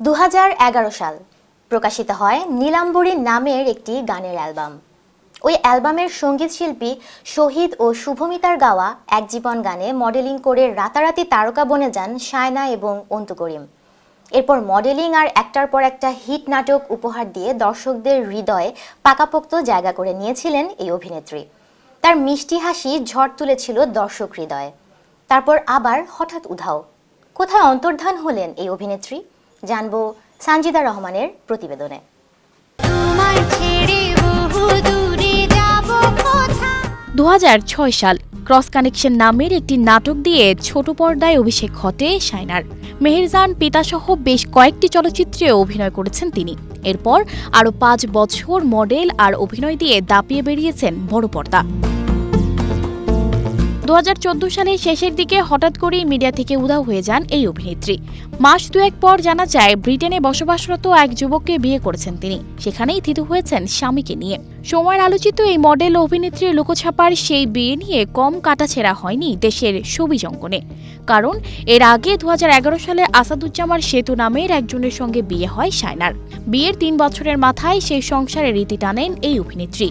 দু হাজার এগারো সাল প্রকাশিত হয় নীলাম্বরী নামের একটি গানের অ্যালবাম। ওই অ্যালবামের সংগীত শিল্পী শহীদ ও শুভমিতার গাওয়া এক জীবন গানে মডেলিং করে রাতারাতি তারকা বনে যান সায়না এবং অন্তু করিম। এরপর মডেলিং আর একটার পর একটা হিট নাটক উপহার দিয়ে দর্শকদের হৃদয়ে পাকাপোক্ত জায়গা করে নিয়েছিলেন এই অভিনেত্রী। তার মিষ্টি হাসি ঝড় তুলেছিল দর্শক হৃদয়ে। তারপর আবার হঠাৎ উধাও। কোথায় অন্তর্ধান হলেন এই অভিনেত্রী? জানব সানজিদা রহমানের প্রতিবেদনে। দু সাল ক্রস কানেকশন নামের একটি নাটক দিয়ে ছোট পর্দায় অভিষেক ঘটে শাইনার মেহেরজান পিতাসহ বেশ কয়েকটি চলচ্চিত্রে অভিনয় করেছেন তিনি। এরপর আরও পাঁচ বছর মডেল আর অভিনয় দিয়ে দাপিয়ে বেরিয়েছেন বড় পর্দা। দুহাজার চোদ্দ সালের শেষের দিকে হঠাৎ করেই মিডিয়া থেকে উধাও হয়ে যান এই অভিনেত্রী। মাস দুয়েক পর জানা যায়, ব্রিটেনে বসবাসরত এক যুবককে বিয়ে করেছেন তিনি। সেখানেই থিতু হয়েছেন স্বামীকে নিয়ে। সময়ের আলোচিত এই মডেল ও অভিনেত্রীর লুকোছাপার সেই বিয়ে নিয়ে কম কাটাছেড়া হয়নি দেশের ছবি অঙ্গনে কারণ, এর আগে দু হাজার এগারো সালে আসাদুজ্জামান সেতু নামের একজনের সঙ্গে বিয়ে হয় সায়নার বিয়ের তিন বছরের মাথায় সেই সংসারে রীতি টানেন এই অভিনেত্রী।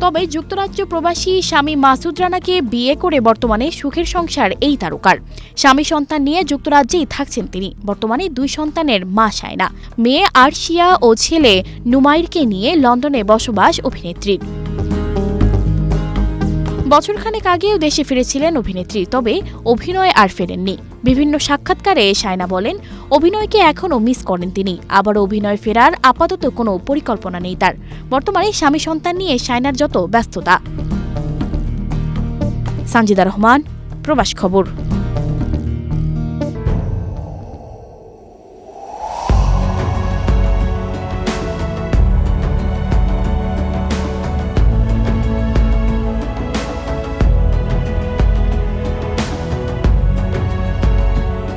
তবে যুক্তরাজ্য প্রবাসী স্বামী মাসুদ রানাকে বিয়ে করে বর্তমানে সুখের সংসার এই তারকার। স্বামী সন্তান নিয়ে যুক্তরাজ্যেই থাকছেন তিনি। বর্তমানে দুই সন্তানের মা সায়না। মেয়ে আরশিয়া ও ছেলে নুমাইরকে নিয়ে লন্ডনে বসবাস অভিনেত্রীর বছরখানেক আগেও দেশে ফিরেছিলেন অভিনেত্রী, তবে অভিনয় আর ফেরেননি। বিভিন্ন সাক্ষাৎকারে সায়না বলেন, অভিনয়কে এখনও মিস করেন তিনি। আবার অভিনয় ফেরার আপাতত কোনো পরিকল্পনা নেই তার। বর্তমানে স্বামী সন্তান নিয়ে সায়নার যত ব্যস্ততা। সানজিদা রহমান, প্রবাস খবর।